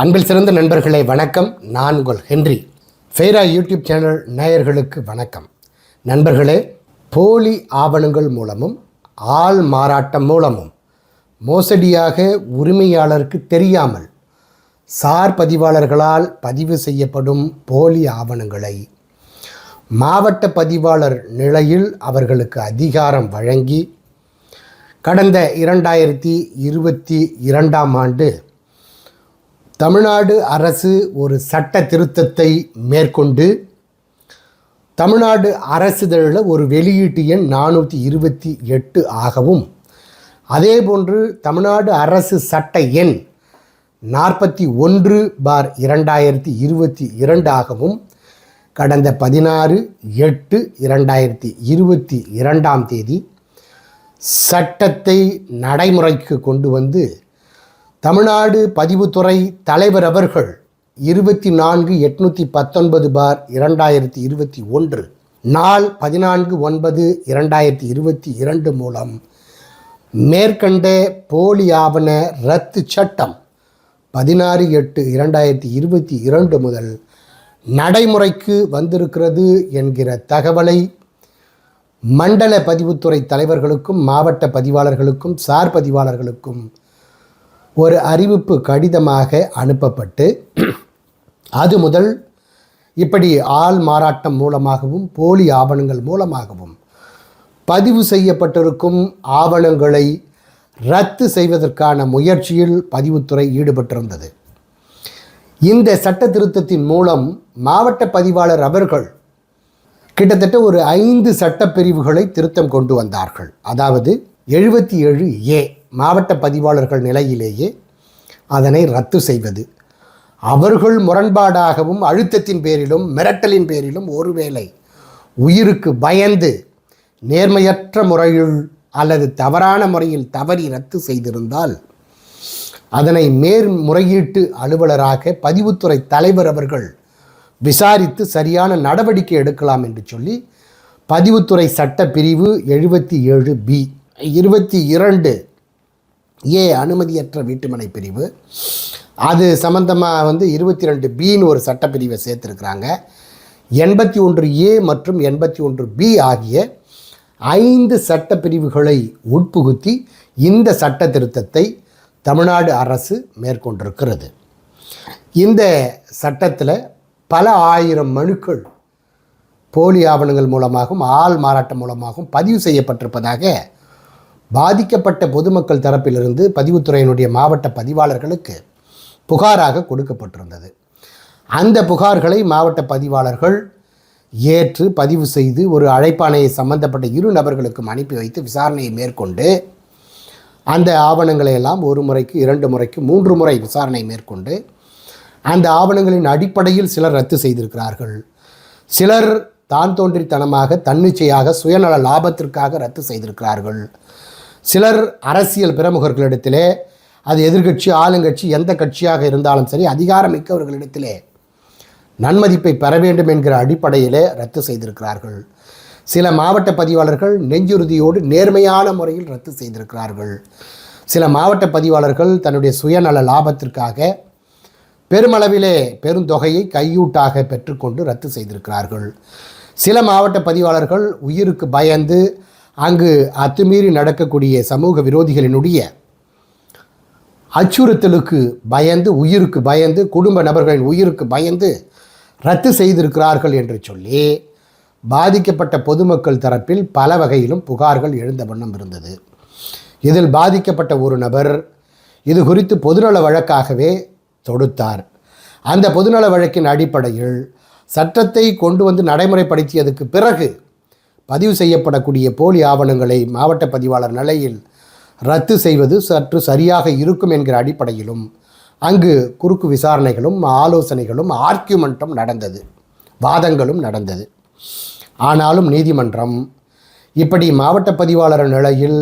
அன்பில் சிறந்த நண்பர்களே வணக்கம். நான் உங்கள் ஹென்றி. ஃபெய்ரா யூடியூப் சேனல் நேயர்களுக்கு வணக்கம். நண்பர்களே போலி ஆவணங்கள் மூலமும் ஆள் மாறாட்டம் மூலமும் மோசடியாக உரிமையாளருக்கு தெரியாமல் சார் பதிவாளர்களால் பதிவு செய்யப்படும் போலி ஆவணங்களை மாவட்ட பதிவாளர் நிலையில் அவர்களுக்கு அதிகாரம் வழங்கி கடந்த இரண்டாயிரத்தி இருபத்தி இரண்டாம் ஆண்டு தமிழ்நாடு அரசு ஒரு சட்ட திருத்தத்தை மேற்கொண்டு தமிழ்நாடு அரசிதழில் ஒரு வெளியீட்டு எண் நானூற்றி இருபத்தி எட்டு ஆகவும் அதேபோன்று தமிழ்நாடு அரசு சட்ட எண் நாற்பத்தி ஒன்று பார் இரண்டாயிரத்தி இருபத்தி இரண்டாகவும் கடந்த பதினாறு எட்டு இரண்டாயிரத்தி இருபத்தி இரண்டாம் தேதி சட்டத்தை நடைமுறைக்கு கொண்டு வந்து தமிழ்நாடு பதிவுத்துறை தலைவர் அவர்கள் இருபத்தி நான்கு எட்நூற்றி பத்தொன்பது பார் இரண்டாயிரத்தி இருபத்தி ஒன்று நாள் பதினான்கு ஒன்பது இரண்டாயிரத்தி இருபத்தி இரண்டு மூலம் மேற்கண்ட போலி ஆவண ரத்து சட்டம் பதினாறு எட்டு இரண்டாயிரத்தி இருபத்தி இரண்டு முதல் நடைமுறைக்கு வந்திருக்கிறது என்கிற தகவலை மண்டல பதிவுத்துறை தலைவர்களுக்கும் மாவட்ட பதிவாளர்களுக்கும் சார் பதிவாளர்களுக்கும் ஒரு அறிவிப்பு கடிதமாக அனுப்பப்பட்டு அது முதல் இப்படி ஆள் மாறாட்டம் மூலமாகவும் போலி ஆவணங்கள் மூலமாகவும் பதிவு செய்யப்பட்டிருக்கும் ஆவணங்களை ரத்து செய்வதற்கான முயற்சியில் பதிவுத்துறை ஈடுபட்டிருந்தது. இந்த சட்ட திருத்தத்தின் மூலம் மாவட்ட பதிவாளர் அவர்கள் கிட்டத்தட்ட ஒரு ஐந்து சட்டப்பிரிவுகளை திருத்தம் கொண்டு வந்தார்கள். அதாவது எழுபத்தி ஏழு ஏ. மாவட்ட பதிவாளர்கள் நிலையிலேயே அதனை ரத்து செய்வது. அவர்கள் முரண்பாடாகவும் அழுத்தத்தின் பேரிலும் மிரட்டலின் பேரிலும் ஒருவேளை உயிருக்கு பயந்து நேர்மையற்ற முறையில் அல்லது தவறான முறையில் தவறி ரத்து செய்திருந்தால் அதனை மேல்முறையீட்டு அலுவலராக பதிவுத்துறை தலைவர் அவர்கள் விசாரித்து சரியான நடவடிக்கை எடுக்கலாம் என்று சொல்லி பதிவுத்துறை சட்ட பிரிவு எழுபத்தி ஏழு பி இருபத்தி இரண்டு ஏ அனுமதியற்ற வீட்டுமனை பிரிவு. அது சம்பந்தமாக வந்து இருபத்தி ரெண்டு பின்னு ஒரு சட்டப்பிரிவை சேர்த்துருக்குறாங்க. எண்பத்தி ஒன்று ஏ மற்றும் எண்பத்தி ஒன்று பி ஆகிய ஐந்து சட்டப்பிரிவுகளை உட்புகுத்தி இந்த சட்ட திருத்தத்தை தமிழ்நாடு அரசு மேற்கொண்டிருக்கிறது. இந்த சட்டத்தில் பல ஆயிரம் மனுக்கள் போலி ஆவணங்கள் மூலமாகவும் ஆள் மாறாட்டம் மூலமாகவும் பதிவு செய்யப்பட்டிருப்பதாக பாதிக்கப்பட்ட பொதுமக்கள் தரப்பிலிருந்து பதிவுத்துறையினுடைய மாவட்ட பதிவாளர்களுக்கு புகாராக கொடுக்கப்பட்டிருந்தது. அந்த புகார்களை மாவட்ட பதிவாளர்கள் ஏற்று பதிவு செய்து ஒரு அழைப்பாணையை சம்பந்தப்பட்ட இரு நபர்களுக்கும் அனுப்பி வைத்து விசாரணையை மேற்கொண்டு அந்த ஆவணங்களை எல்லாம் ஒரு முறைக்கு இரண்டு முறைக்கு மூன்று முறை விசாரணை மேற்கொண்டு அந்த ஆவணங்களின் அடிப்படையில் சிலர் ரத்து செய்திருக்கிறார்கள். சிலர் தான் தோன்றித்தனமாக தன்னிச்சையாக சுயநல லாபத்திற்காக ரத்து செய்திருக்கிறார்கள். சிலர் அரசியல் பிரமுகர்களிடத்திலே அது எதிர்க்கட்சி ஆளுங்கட்சி எந்த கட்சியாக இருந்தாலும் சரி அதிகாரம் மிக்கவர்களிடத்திலே நன்மதிப்பை பெற வேண்டும் என்கிற அடிப்படையிலே ரத்து செய்திருக்கிறார்கள். சில மாவட்ட பதிவாளர்கள் நெஞ்சுறுதியோடு நேர்மையான முறையில் ரத்து செய்திருக்கிறார்கள். சில மாவட்ட பதிவாளர்கள் தன்னுடைய சுயநல லாபத்திற்காக பெருமளவிலே பெருந்தொகையை கையூட்டாக பெற்றுக்கொண்டு ரத்து செய்திருக்கிறார்கள். சில மாவட்ட பதிவாளர்கள் உயிருக்கு பயந்து அங்கு அத்துமீறி நடக்கக்கூடிய சமூக விரோதிகளினுடைய அச்சுறுத்தலுக்கு பயந்து உயிருக்கு பயந்து குடும்ப நபர்களின் உயிருக்கு பயந்து ரத்து செய்திருக்கிறார்கள் என்று சொல்லி பாதிக்கப்பட்ட பொதுமக்கள் தரப்பில் பல வகையிலும் புகார்கள் எழுந்த வண்ணம் இருந்தது. இதில் பாதிக்கப்பட்ட ஒரு நபர் இது குறித்து பொதுநல வழக்காகவே தொடுத்தார். அந்த பொதுநல வழக்கின் அடிப்படையில் சட்டத்தை கொண்டு வந்து நடைமுறைப்படுத்தியதுக்கு பிறகு பதிவு செய்யப்படக்கூடிய போலி ஆவணங்களை மாவட்ட பதிவாளர் நிலையில் ரத்து செய்வது சற்று சரியாக இருக்கும் என்கிற அடிப்படையிலும் அங்கு குறுக்கு விசாரணைகளும் ஆலோசனைகளும் ஆர்கியூமெண்ட்டும் நடந்தது. வாதங்களும் நடந்தது. ஆனாலும் நீதிமன்றம் இப்படி மாவட்ட பதிவாளர் நிலையில்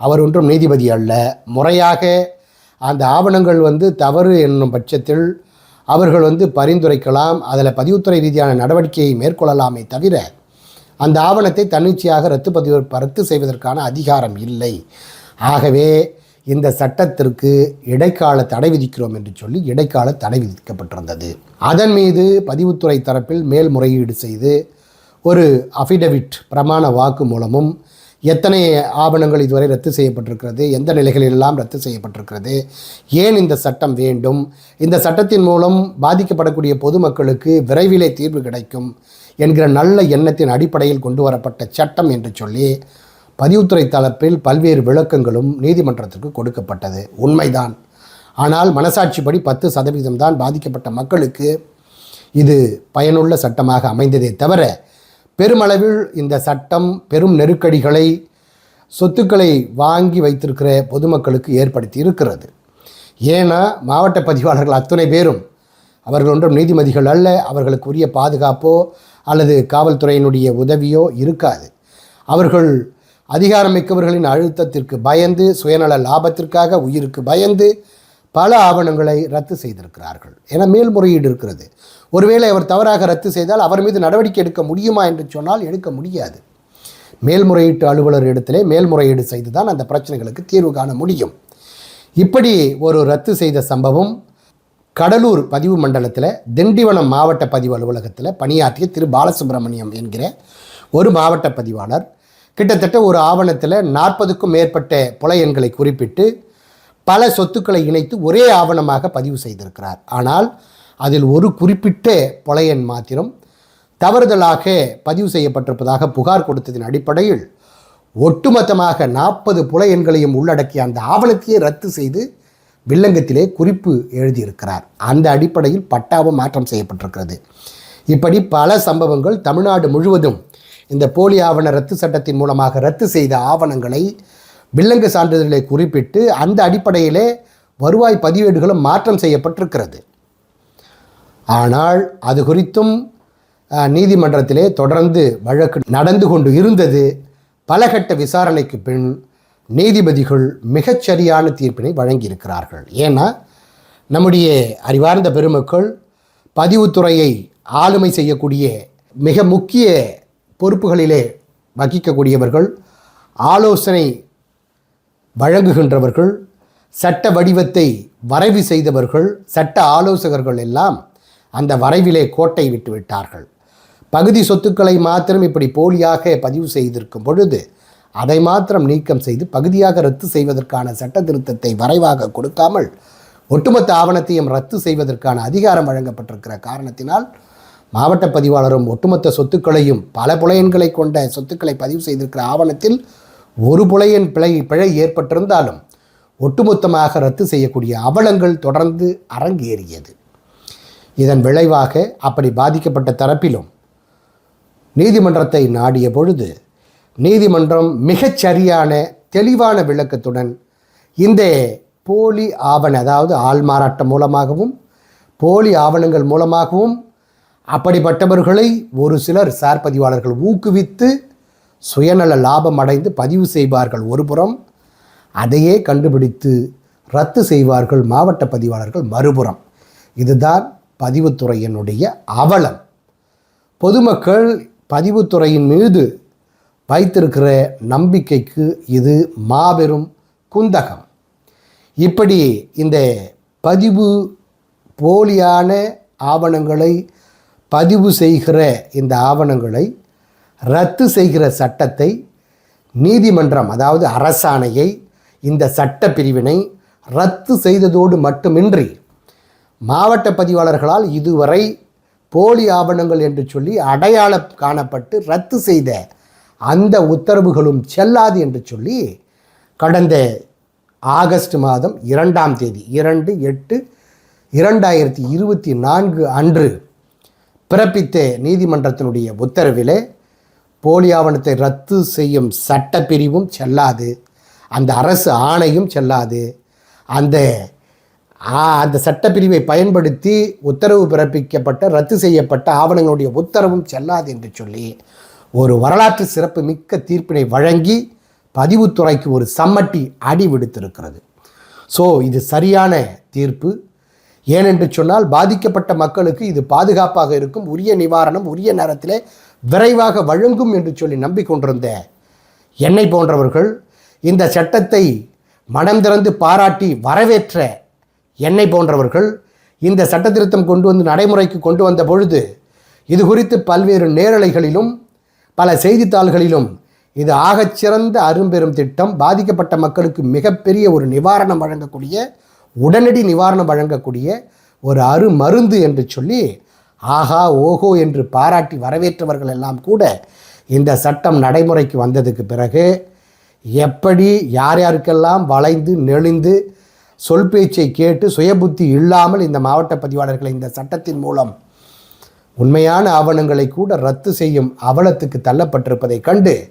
அவர் ஒன்றும் நீதிபதி அல்ல. முறையாக அந்த ஆவணங்கள் வந்து தவறு என்னும் பட்சத்தில் அவர்கள் வந்து பரிந்துரைக்கலாம். அதில் பதிவுத்துறை ரீதியான நடவடிக்கையை மேற்கொள்ளலாமே தவிர அந்த ஆவணத்தை தன்னிச்சையாக ரத்து பதிவு ரத்து செய்வதற்கான அதிகாரம் இல்லை. ஆகவே இந்த சட்டத்திற்கு இடைக்கால தடை விதிக்கிறோம் என்று சொல்லி இடைக்கால தடை விதிக்கப்பட்டிருந்தது. அதன் மீது பதிவுத்துறை தரப்பில் மேல்முறையீடு செய்து ஒரு அஃபிடவிட் பிரமாண வாக்கு மூலமும் எத்தனை ஆவணங்கள் இதுவரை ரத்து செய்யப்பட்டிருக்கிறது? எந்த நிலைகளிலெல்லாம் ரத்து செய்யப்பட்டிருக்கிறது? ஏன் இந்த சட்டம் வேண்டும்? இந்த சட்டத்தின் மூலம் பாதிக்கப்படக்கூடிய பொதுமக்களுக்கு விரைவிலே தீர்வு கிடைக்கும் என்கிற நல்ல எண்ணத்தின் அடிப்படையில் கொண்டு வரப்பட்ட சட்டம் என்று சொல்லி பதிவுத்துறை தளப்பில் பல்வேறு விளக்கங்களும் நீதிமன்றத்திற்கு கொடுக்கப்பட்டது. உண்மைதான். ஆனால் மனசாட்சிப்படி பத்து சதவீதம் தான் பாதிக்கப்பட்ட மக்களுக்கு இது பயனுள்ள சட்டமாக அமைந்ததே தவிர பெருமளவில் இந்த சட்டம் பெரும் நெருக்கடிகளை சொத்துக்களை வாங்கி வைத்திருக்கிற பொதுமக்களுக்கு ஏற்படுத்தி இருக்கிறது ஏன்னா மாவட்ட பதிவாளர்கள் அத்தனை பேரும் அவர்கள் ஒன்றும் நீதிமதிகள் அல்ல அவர்களுக்கு உரிய பாதுகாப்போ அல்லது காவல்துறையினுடைய உதவியோ இருக்காது. அவர்கள் அதிகாரமிக்கவர்களின் அழுத்தத்திற்கு பயந்து சுயநல லாபத்திற்காக உயிருக்கு பயந்து பல ஆவணங்களை ரத்து செய்திருக்கிறார்கள். என மேல்முறையீடு இருக்கிறது. ஒருவேளை அவர் தவறாக ரத்து செய்தால் அவர் மீது நடவடிக்கை எடுக்க முடியுமா என்று சொன்னால் எடுக்க முடியாது. மேல்முறையீட்டு அலுவலர் இடத்திலே மேல்முறையீடு செய்து தான் அந்த பிரச்சனைகளுக்கு தீர்வு காண முடியும். இப்படி ஒரு ரத்து செய்த சம்பவம் கடலூர் பதிவு மண்டலத்தில் திண்டிவனம் மாவட்ட பதிவு அலுவலகத்தில் பணியாற்றிய திரு பாலசுப்ரமணியம் என்கிற ஒரு மாவட்ட பதிவாளர் கிட்டத்தட்ட ஒரு ஆவணத்தில் நாற்பதுக்கும் மேற்பட்ட புல எண்களை குறிப்பிட்டு பல சொத்துக்களை இணைத்து ஒரே ஆவணமாக பதிவு செய்திருக்கிறார். ஆனால் அதில் ஒரு குறிப்பிட்ட பொலையன் மாத்திரம் தவறுதலாக பதிவு செய்யப்பட்டிருப்பதாக புகார் கொடுத்ததின் அடிப்படையில் ஒட்டுமொத்தமாக நாற்பது புலையன்களையும் உள்ளடக்கிய அந்த ஆவணத்தையே ரத்து செய்து வில்லங்கத்திலே குறிப்பு எழுதியிருக்கிறார். அந்த அடிப்படையில் பட்டாவும் மாற்றம் செய்யப்பட்டிருக்கிறது. இப்படி பல சம்பவங்கள் தமிழ்நாடு முழுவதும் இந்த போலி ஆவண ரத்து சட்டத்தின் மூலமாக ரத்து செய்த ஆவணங்களை வில்லங்க சான்றிதழ்களை குறிப்பிட்டு அந்த அடிப்படையிலே வருவாய் பதிவேடுகளும் மாற்றம் செய்யப்பட்டிருக்கிறது. ஆனால் அது குறித்தும் நீதிமன்றத்திலே தொடர்ந்து வழக்கு நடந்து கொண்டு இருந்தது. பலகட்ட விசாரணைக்கு பின் நீதிபதிகள் மிகச்சரியான தீர்ப்பினை வழங்கியிருக்கிறார்கள். ஏன்னா நம்முடைய அறிவார்ந்த பெருமக்கள் பதிவுத்துறையை ஆளுமை செய்யக்கூடிய மிக முக்கிய பொறுப்புகளிலே வகிக்கக்கூடியவர்கள் ஆலோசனை வழங்குகின்றவர்கள் சட்ட வடிவத்தை வரைவு செய்தவர்கள் சட்ட ஆலோசகர்கள் எல்லாம் அந்த வரைவிலே கோட்டை விட்டு விட்டார்கள். பகுதி சொத்துக்களை மாத்திரம் இப்படி போலியாக பதிவு செய்திருக்கும் பொழுது அதை மாத்திரம் நீக்கம் செய்து பகுதியாக ரத்து செய்வதற்கான சட்ட திருத்தத்தை வரைவாக கொடுக்காமல் ஒட்டுமொத்த ஆவணத்தையும் ரத்து செய்வதற்கான அதிகாரம் வழங்கப்பட்டிருக்கிற காரணத்தினால் மாவட்ட பதிவாளரும் ஒட்டுமொத்த சொத்துக்களையும் பல புலையன்களை கொண்ட சொத்துக்களை பதிவு செய்திருக்கிற ஆவணத்தில் ஒரு புலையன் பிழை பிழை ஏற்பட்டிருந்தாலும் ஒட்டுமொத்தமாக ரத்து செய்யக்கூடிய அவலங்கள் தொடர்ந்து அரங்கேறியது. இதன் விளைவாக அப்படி பாதிக்கப்பட்ட தரப்பிலும் நீதிமன்றத்தை நாடிய பொழுது நீதிமன்றம் மிகச் சரியான தெளிவான விளக்கத்துடன் இந்த போலி ஆவண அதாவது ஆள்மாறாட்டம் மூலமாகவும் போலி ஆவணங்கள் மூலமாகவும் அப்படிப்பட்டவர்களை ஒரு சிலர் சார் பதிவாளர்கள் ஊக்குவித்து சுயநல லாபம் அடைந்து பதிவு செய்வார்கள் ஒருபுறம் அதையே கண்டுபிடித்து ரத்து செய்வார்கள் மாவட்ட பதிவாளர்கள் மறுபுறம். இதுதான் பதிவுத்துறையினுடைய அவலம். பொதுமக்கள் பதிவுத்துறையின் மீது வைத்திருக்கிற நம்பிக்கைக்கு இது மாபெரும் குந்தகம். இப்படி இந்த பதிவு போலியான ஆவணங்களை பதிவு செய்கிற இந்த ஆவணங்களை ரத்து செய்கிற சட்டத்தை நீதிமன்றம் அதாவது அரசாணையை இந்த சட்ட பிரிவினை ரத்து செய்ததோடு மட்டுமின்றி மாவட்ட பதிவாளர்களால் இதுவரை போலி ஆவணங்கள் என்று சொல்லி அடையாளம் காணப்பட்டு ரத்து செய்த அந்த உத்தரவுகளும் செல்லாது என்று சொல்லி கடந்த ஆகஸ்ட் மாதம் இரண்டாம் தேதி இரண்டு எட்டு இரண்டாயிரத்தி இருபத்தி நான்கு அன்று பிறப்பித்த நீதிமன்றத்தினுடைய உத்தரவிலே போலி ஆவணத்தை ரத்து செய்யும் சட்டப்பிரிவும் செல்லாது. அந்த அரசு ஆணையும் செல்லாது. அந்த அந்த சட்டப்பிரிவை பயன்படுத்தி உத்தரவு பிறப்பிக்கப்பட்ட ரத்து செய்யப்பட்ட ஆவணங்களுடைய உத்தரவும் செல்லாது என்று சொல்லி ஒரு வரலாற்று சிறப்பு மிக்க தீர்ப்பினை வழங்கி பதிவுத்துறைக்கு ஒரு சம்மட்டி அடி விடுத்திருக்கிறது. ஸோ இது சரியான தீர்ப்பு. ஏனென்று சொன்னால் பாதிக்கப்பட்ட மக்களுக்கு இது பாதுகாப்பாக இருக்கும். உரிய நிவாரணம் உரிய நேரத்தில் விரைவாக வழங்கும் என்று சொல்லி நம்பிக்கொண்டிருந்த என்னை போன்றவர்கள் இந்த சட்டத்தை மனம் திறந்து பாராட்டி வரவேற்ற என்னை போன்றவர்கள் இந்த சட்டத்திருத்தம் கொண்டு வந்து நடைமுறைக்கு கொண்டு வந்த பொழுது இது குறித்து பல்வேறு நேரலைகளிலும் பல செய்தித்தாள்களிலும் இது ஆகச்சிறந்த அரும்பெரும் திட்டம் பாதிக்கப்பட்ட மக்களுக்கு மிகப்பெரிய ஒரு நிவாரணம் வழங்கக்கூடிய உடனடி நிவாரணம் வழங்கக்கூடிய ஒரு அரு மருந்து என்று சொல்லி ஆஹா ஓஹோ என்று பாராட்டி வரவேற்றவர்கள் எல்லாம் கூட இந்த சட்டம் நடைமுறைக்கு வந்ததுக்கு பிறகு எப்படி யார் யாருக்கெல்லாம் வளைந்து நெளிந்து சொல் பேச்சை கேட்டு சுயபுத்தி இல்லாமல் இந்த மாவட்ட பதிவாளர்களை இந்த சட்டத்தின் மூலம் உண்மையான ஆவணங்களை கூட ரத்து செய்யும் அவலத்துக்கு தள்ளப்பட்டிருப்பதைக் கண்டு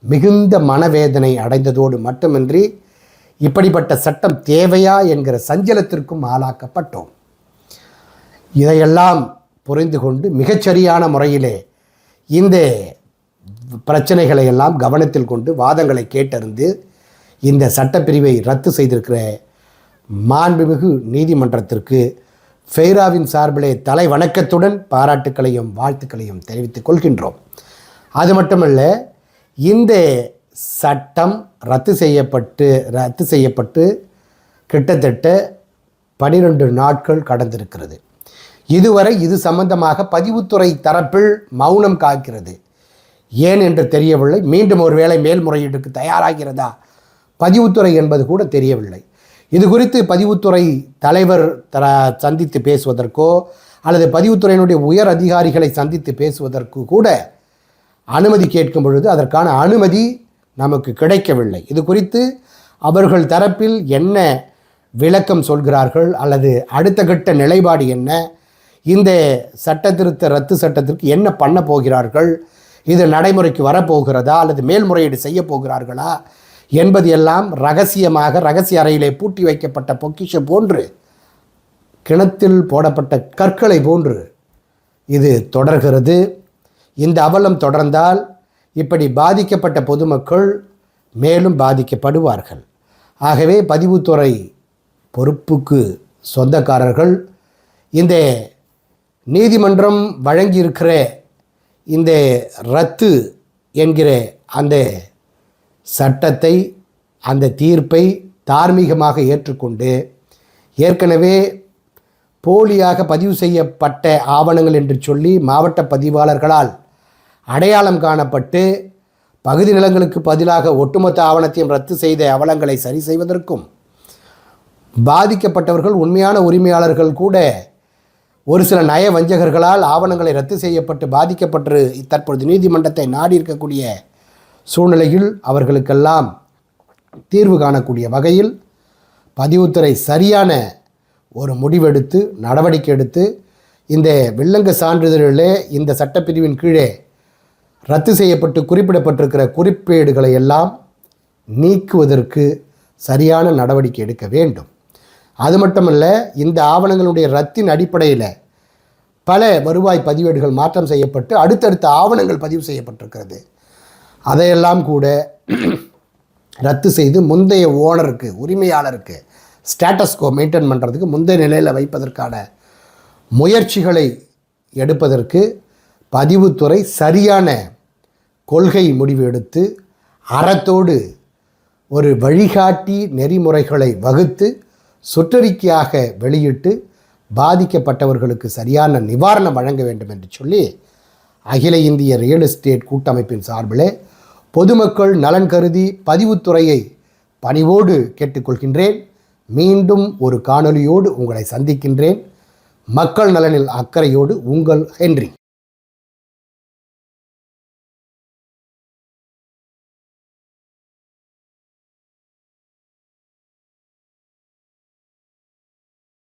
மிகுந்த மனவேதனை அடைந்ததோடு மட்டுமின்றி இப்படிப்பட்ட சட்டம் தேவையா என்கிற சஞ்சலத்திற்கும் ஆளாக்கப்பட்டோம். இதையெல்லாம் புரிந்து கொண்டு மிகச்சரியான முறையிலே இந்த பிரச்சனைகளை எல்லாம் கவனத்தில் கொண்டு வாதங்களை கேட்டறிந்து இந்த சட்டப்பிரிவை ரத்து செய்திருக்கிற மாண்புமிகு நீதிமன்றத்திற்கு ஃபெய்ராவின் சார்பிலே தலை வணக்கத்துடன் பாராட்டுக்களையும் வாழ்த்துக்களையும் தெரிவித்துக் கொள்கின்றோம். அது மட்டுமல்ல இந்த சட்டம் ரத்து செய்யப்பட்டு ரத்து செய்யப்பட்டு கிட்டத்தட்ட பனிரெண்டு நாட்கள் கடந்திருக்கிறது. இதுவரை இது சம்பந்தமாக பதிவுத்துறை தரப்பில் மௌனம் காக்கிறது. ஏன் என்று தெரியவில்லை. மீண்டும் ஒருவேளை மேல்முறையீட்டுக்கு தயாராகிறதா? பதிவுத்துறை என்பது கூட தெரியவில்லை. இது குறித்து பதிவுத்துறை தலைவர் தர சந்தித்து பேசுவதற்கோ அல்லது பதிவுத்துறையினுடைய உயர் அதிகாரிகளை சந்தித்து பேசுவதற்கு கூட அனுமதி கேட்கும் பொழுது அதற்கான அனுமதி நமக்கு கிடைக்கவில்லை. இது குறித்து அவர்கள் தரப்பில் என்ன விளக்கம் சொல்கிறார்கள் அல்லது அடுத்த கட்ட நிலைப்பாடு என்ன? இந்த சட்ட திருத்த ரத்து சட்டத்திற்கு என்ன பண்ண போகிறார்கள்? இது நடைமுறைக்கு வரப்போகிறதா அல்லது மேல்முறையீடு செய்ய போகிறார்களா? என்பது எல்லாம் ரகசியமாக ரகசிய அறையிலே பூட்டி வைக்கப்பட்ட பொக்கிஷம் போன்று கிணத்தில் போடப்பட்ட கற்களை போன்று இது தொடர்கிறது. இந்த அவலம் தொடர்ந்தால் இப்படி பாதிக்கப்பட்ட பொதுமக்கள் மேலும் பாதிக்கப்படுவார்கள். ஆகவே பதிவுத்துறை பொறுப்புக்கு சொந்தக்காரர்கள் இந்த நீதிமன்றம் வழங்கியிருக்கிற இந்த ரத்து என்கிற அந்த சட்டத்தை அந்த தீர்ப்பை தார்மீகமாக ஏற்றுக்கொண்டு ஏற்கனவே போலியாக பதிவு செய்யப்பட்ட ஆவணங்கள் என்று சொல்லி மாவட்ட பதிவாளர்களால் அடையாளம் காணப்பட்டு பகுதி நிலங்களுக்கு பதிலாக ஒட்டுமொத்த ஆவணத்தையும் ரத்து செய்த அவலங்களை சரி செய்வதற்கும் பாதிக்கப்பட்டவர்கள் உண்மையான உரிமையாளர்கள் கூட ஒரு சில நய வஞ்சகர்களால் ஆவணங்களை ரத்து செய்யப்பட்டு பாதிக்கப்பட்டு தற்பொழுது நீதிமன்றத்தை நாடி இருக்கக்கூடிய சூழ்நிலையில் அவர்களுக்கெல்லாம் தீர்வு காணக்கூடிய வகையில் பதிவுத்துறை சரியான ஒரு முடிவெடுத்து நடவடிக்கை எடுத்து இந்த வில்லங்க சான்றிதழிலே இந்த சட்டப்பிரிவின் கீழே ரத்து செய்யப்பட்டு குறிப்பிடப்பட்டிருக்கிற குறிப்பேடுகளை எல்லாம் நீக்குவதற்கு சரியான நடவடிக்கை எடுக்க வேண்டும். அது மட்டுமல்ல இந்த ஆவணங்களுடைய ரத்தின் அடிப்படையில் பல வருவாய் பதிவேடுகள் மாற்றம் செய்யப்பட்டு அடுத்தடுத்த ஆவணங்கள் பதிவு செய்யப்பட்டிருக்கிறது. அதையெல்லாம் கூட ரத்து செய்து முந்தைய ஓனருக்கு உரிமையாளருக்கு ஸ்டேட்டஸ்கோ மெயின்டைன் பண்ணுறதுக்கு முந்தைய நிலையில் வைப்பதற்கான முயற்சிகளை எடுப்பதற்கு பதிவுத்துறை சரியான கொள்கை முடிவு எடுத்து அறத்தோடு ஒரு வழிகாட்டி நெறிமுறைகளை வகுத்து சுற்றறிக்கையாக வெளியிட்டு பாதிக்கப்பட்டவர்களுக்கு சரியான நிவாரணம் வழங்க வேண்டும் என்று சொல்லி அகில இந்திய ரியல் எஸ்டேட் கூட்டமைப்பின் சார்பிலே பொதுமக்கள் நலன் கருதி பதிவுத்துறையை பணிவோடு கேட்டுக்கொள்கின்றேன். மீண்டும் ஒரு காணொலியோடு உங்களை சந்திக்கின்றேன். மக்கள் நலனில் அக்கறையோடு உங்கள் ஹென்றி.